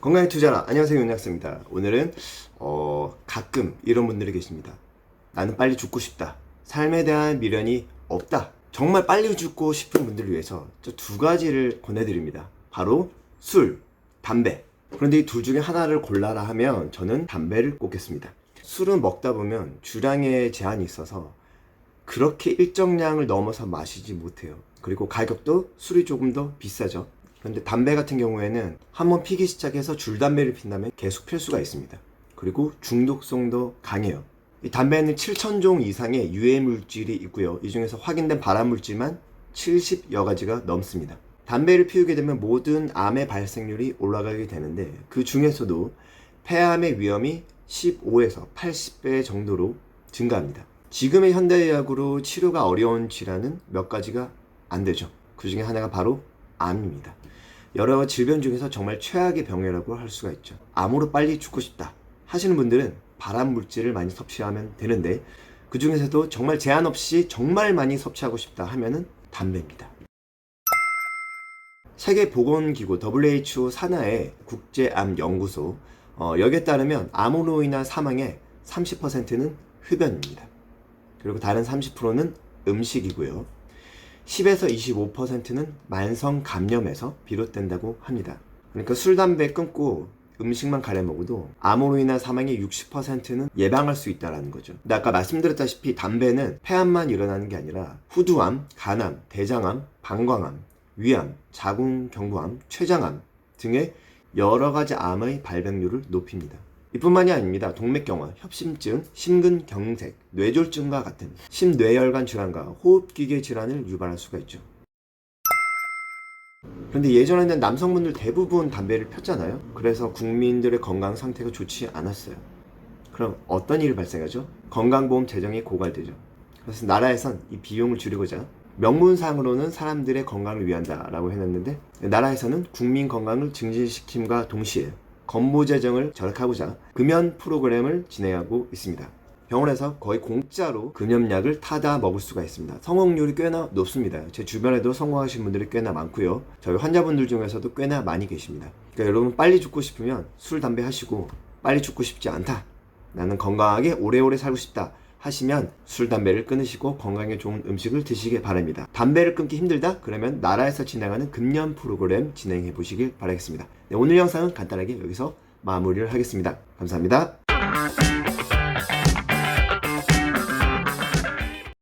건강에 투자라. 안녕하세요 윤학수입니다. 오늘은 어, 가끔 이런 분들이 계십니다. 나는 빨리 죽고 싶다. 삶에 대한 미련이 없다. 정말 빨리 죽고 싶은 분들을 위해서 저 두 가지를 권해드립니다. 바로 술, 담배. 그런데 이 둘 중에 하나를 골라라 하면 저는 담배를 꼽겠습니다. 술은 먹다 보면 주량에 제한이 있어서 그렇게 일정량을 넘어서 마시지 못해요. 그리고 가격도 술이 조금 더 비싸죠. 그런데 담배 같은 경우에는 한번 피기 시작해서 줄담배를 핀다면 계속 필 수가 있습니다. 그리고 중독성도 강해요. 이 담배는 7,000종 이상의 유해 물질이 있고요. 이 중에서 확인된 발암 물질만 70여 가지가 넘습니다. 담배를 피우게 되면 모든 암의 발생률이 올라가게 되는데 그 중에서도 폐암의 위험이 15에서 80배 정도로 증가합니다. 지금의 현대의학으로 치료가 어려운 질환은 몇 가지가 안 되죠. 그 중에 하나가 바로 암입니다. 여러 질병 중에서 정말 최악의 병이라고 할 수가 있죠. 암으로 빨리 죽고 싶다 하시는 분들은 발암 물질을 많이 섭취하면 되는데 그 중에서도 정말 제한 없이 정말 많이 섭취하고 싶다 하면은 담배입니다. 세계보건기구 WHO 산하의 국제암연구소 어, 여기에 따르면 암으로 인한 사망의 30%는 흡연입니다. 그리고 다른 30%는 음식이고요. 10에서 25%는 만성 감염에서 비롯된다고 합니다. 그러니까 술, 담배 끊고 음식만 가려 먹어도 암으로 인한 사망의 60%는 예방할 수 있다는 거죠. 근데 아까 말씀드렸다시피 담배는 폐암만 일어나는 게 아니라 후두암, 간암, 대장암, 방광암, 위암, 자궁경부암, 췌장암 등의 여러 가지 암의 발병률을 높입니다. 이뿐만이 아닙니다. 동맥경화, 협심증, 심근경색, 뇌졸중과 같은 심뇌혈관 질환과 호흡기계 질환을 유발할 수가 있죠. 그런데 예전에는 남성분들 대부분 담배를 폈잖아요. 그래서 국민들의 건강 상태가 좋지 않았어요. 그럼 어떤 일이 발생하죠? 건강보험 재정이 고갈되죠. 그래서 나라에선 이 비용을 줄이고자 명문상으로는 사람들의 건강을 위한다라고 해놨는데 나라에서는 국민 건강을 증진시킴과 동시에 건보 재정을 절약하고자 금연 프로그램을 진행하고 있습니다. 병원에서 거의 공짜로 금연약을 타다 먹을 수가 있습니다. 성공률이 꽤나 높습니다. 제 주변에도 성공하신 분들이 꽤나 많고요. 저희 환자분들 중에서도 꽤나 많이 계십니다. 그러니까 여러분 빨리 죽고 싶으면 술, 담배 하시고 빨리 죽고 싶지 않다. 나는 건강하게 오래오래 살고 싶다. 하시면 술, 담배를 끊으시고 건강에 좋은 음식을 드시길 바랍니다. 담배를 끊기 힘들다? 그러면 나라에서 진행하는 금연 프로그램 진행해 보시길 바라겠습니다. 네, 오늘 영상은 간단하게 여기서 마무리를 하겠습니다. 감사합니다.